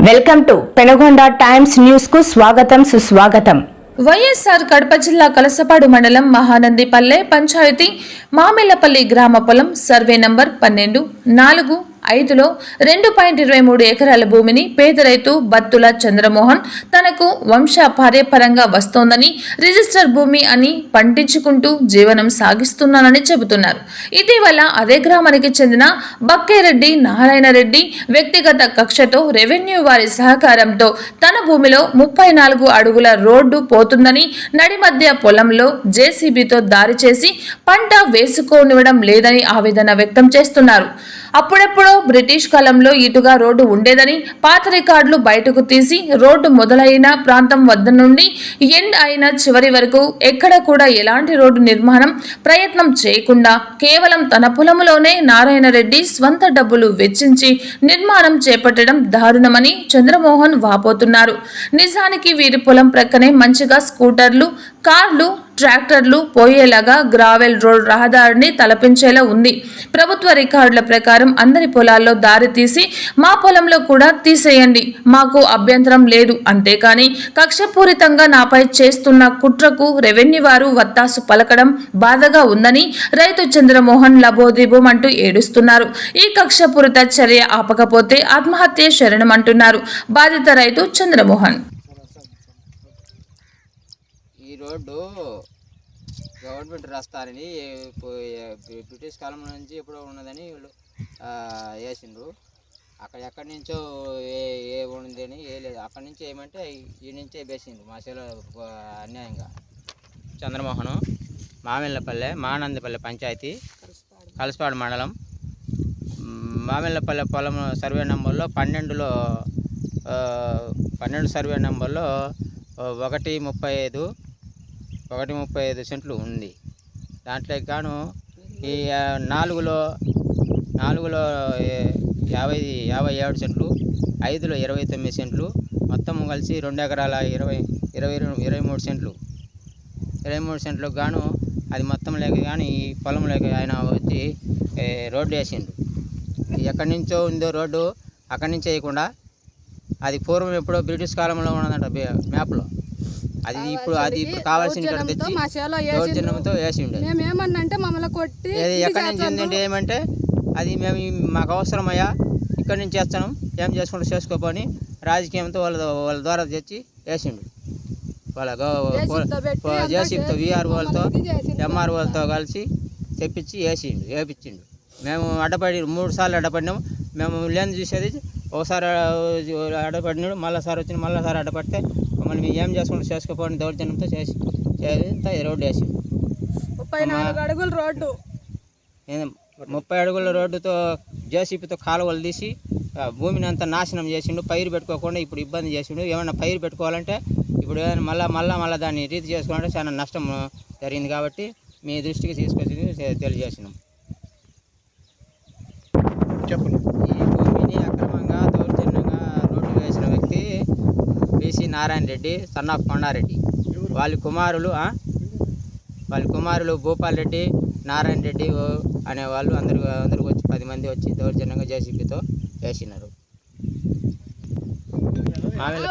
Welcome to Penagonda times న్యూస్కు స్వాగతం సుస్వాగతం. వైఎస్ఆర్ కడప జిల్లా కలసపాడు మండలం మహానందిపల్లె పంచాయతీ మామిళ్ళపల్లి గ్రామ పొలం సర్వే నంబర్ పన్నెండు నాలుగు ఐదులో రెండు పాయింట్ ఇరవై మూడు ఎకరాల భూమిని పేద రైతు బత్తుల చంద్రమోహన్ తనకు వంశ పార్యపరంగా వస్తోందని రిజిస్టర్ భూమి అని పండించుకుంటూ జీవనం సాగిస్తున్నానని చెబుతున్నారు. ఇటీవల అదే గ్రామానికి చెందిన బక్కేరెడ్డి నారాయణ రెడ్డి వ్యక్తిగత కక్షతో రెవెన్యూ వారి సహకారంతో తన భూమిలో ముప్పై నాలుగు అడుగుల రోడ్డు పోతుందని నడిమధ్య పొలంలో జేసీబీతో దారి చేసి పంట వేసుకోనివ్వడం లేదని ఆవేదన వ్యక్తం చేస్తున్నారు. అప్పుడప్పుడు బ్రిటిష్ కాలంలో ఇటుగా రోడ్డు ఉండేదని పాత రికార్డులు బయటకు తీసి రోడ్డు మొదలైన ప్రాంతం వద్ద నుండి ఎండ్ అయిన చివరి వరకు ఎక్కడ కూడా ఎలాంటి రోడ్డు నిర్మాణం ప్రయత్నం చేయకుండా కేవలం తన పొలంలోనే నారాయణ రెడ్డి స్వంత డబ్బులు వెచ్చించి నిర్మాణం చేపట్టడం దారుణమని చంద్రమోహన్ వాపోతున్నారు. నిజానికి వీరి పొలం ప్రక్కనే మంచిగా స్కూటర్లు కార్లు ట్రాక్టర్లు పోయేలాగా గ్రావెల్ రోడ్ రహదారిని తలపించేలా ఉంది. ప్రభుత్వ రికార్డుల ప్రకారం అందరి పొలాల్లో దారి తీసి మా పొలంలో కూడా తీసేయండి. మాకు అభ్యంతరం లేదు. అంతేకాని కక్షపూరితంగా నాపై చేస్తున్న కుట్రకు రెవెన్యూ వారు వత్తాసు పలకడం బాధగా ఉందని రైతు చంద్రమోహన్ లబోదిబోం అంటూ ఏడుస్తున్నారు. ఈ కక్షపూరిత చర్య ఆపకపోతే ఆత్మహత్య శరణం అంటున్నారు. బాధిత రైతు చంద్రమోహన్. ఈ రోడ్డు గవర్నమెంట్ రాస్తారని బ్రిటిష్ కాలం నుంచి ఎప్పుడో ఉన్నదని వీళ్ళు వేసిండ్రు అక్కడ ఎక్కడి నుంచో ఏ ఏ ఉందని ఏ లేదు. అక్కడి నుంచి ఏమంటే ఈ నుంచే వేసిండ్రు మా చెలో అన్యాయంగా. చంద్రమోహన్ మామిళ్ళపల్లె మానందపల్లె పంచాయతీ కలసపాడు మండలం. మామిళ్ళపల్లె పొలం సర్వే నెంబర్లో పన్నెండులో పన్నెండు సర్వే నెంబర్లో ఒకటి ముప్పై ఐదు ఒకటి ముప్పై ఐదు సెంట్లు ఉంది. దాంట్లోకి గాను ఈ నాలుగులో నాలుగులో యాభై యాభై ఏడు సెంట్లు ఐదులో ఇరవై తొమ్మిది సెంట్లు మొత్తం కలిసి రెండు ఎకరాల ఇరవై ఇరవై రెండు ఇరవై మూడు సెంట్లు. ఇరవై మూడు సెంట్లకు గాను అది మొత్తం లేక కానీ ఈ పొలం లేక ఆయన వచ్చి రోడ్డు వేసిండు. ఎక్కడి నుంచో ఉందో రోడ్డు అక్కడి నుంచి వేయకుండా అది పూర్వం ఎప్పుడో బ్రిటిష్ కాలంలో ఉన్నదంట మ్యాప్లో. అది ఇప్పుడు అది ఇప్పుడు కావాల్సిన దౌర్జన్యంతో వేసి ఉండేది మేము ఏమన్నంటే మమ్మల్ని కొట్టి ఎక్కడి నుంచి. ఉందంటే ఏమంటే అది మేము మాకు అవసరమయ్యా ఇక్కడి నుంచి చేస్తాను ఏం చేసుకుంటూ చేసుకోపోని రాజకీయంతో వాళ్ళ వాళ్ళ ద్వారా తెచ్చి వేసిండు వాళ్ళ జేసీబీతో పెట్టి అంతా జేసీబీతో చేసి విఆర్ వాళ్ళతో మమ్మల్ని ఇది చేసిండ్రు. ఎంఆర్ వాళ్ళతో కలిసి తెప్పించి వేసిండు వేపించిండు మేము అడ్డపడి మూడు సార్లు అడ్డపడినాము మేము లేని చూసేది ఒకసారి అడ్డపడినాడు మళ్ళీ సారి వచ్చిన మళ్ళీ సారి అడ్డపడితే మమ్మల్ని మేము ఏం చేసుకుంటూ చేసుకోపోని దౌర్జన్యంతో చేసి చేసి రోడ్డు వేసిండు ముప్పై నాలుగు అడుగులు రోడ్డు. ముప్పై అడుగుల రోడ్డుతో జేసీపీతో కాలువలు తీసి భూమిని అంతా నాశనం చేసిండు పైరు పెట్టుకోకుండా ఇప్పుడు ఇబ్బంది చేసిండు. ఏమైనా పైరు పెట్టుకోవాలంటే ఇప్పుడు ఏమైనా మళ్ళా మళ్ళా మళ్ళీ దాన్ని రీతి చేసుకోవాలంటే చాలా నష్టం జరిగింది కాబట్టి మీ దృష్టికి తీసుకొచ్చి తెలియజేసినాం. ఈ భూమిని అక్రమంగా దౌర్జన్యంగా రోడ్డు వేసిన వ్యక్తి BC Narayana Reddy son of Kondareddy. వాళ్ళ కుమారులు వాళ్ళ కుమారులు భూపాల్ రెడ్డి నారాయణ రెడ్డి అనేవాళ్ళు అనే వాళ్ళు అందరు అందరికి వచ్చి పది మంది వచ్చి దౌర్జన్యంగా జేసీబీతో వేసినారు. మామిళ్ళపల్లి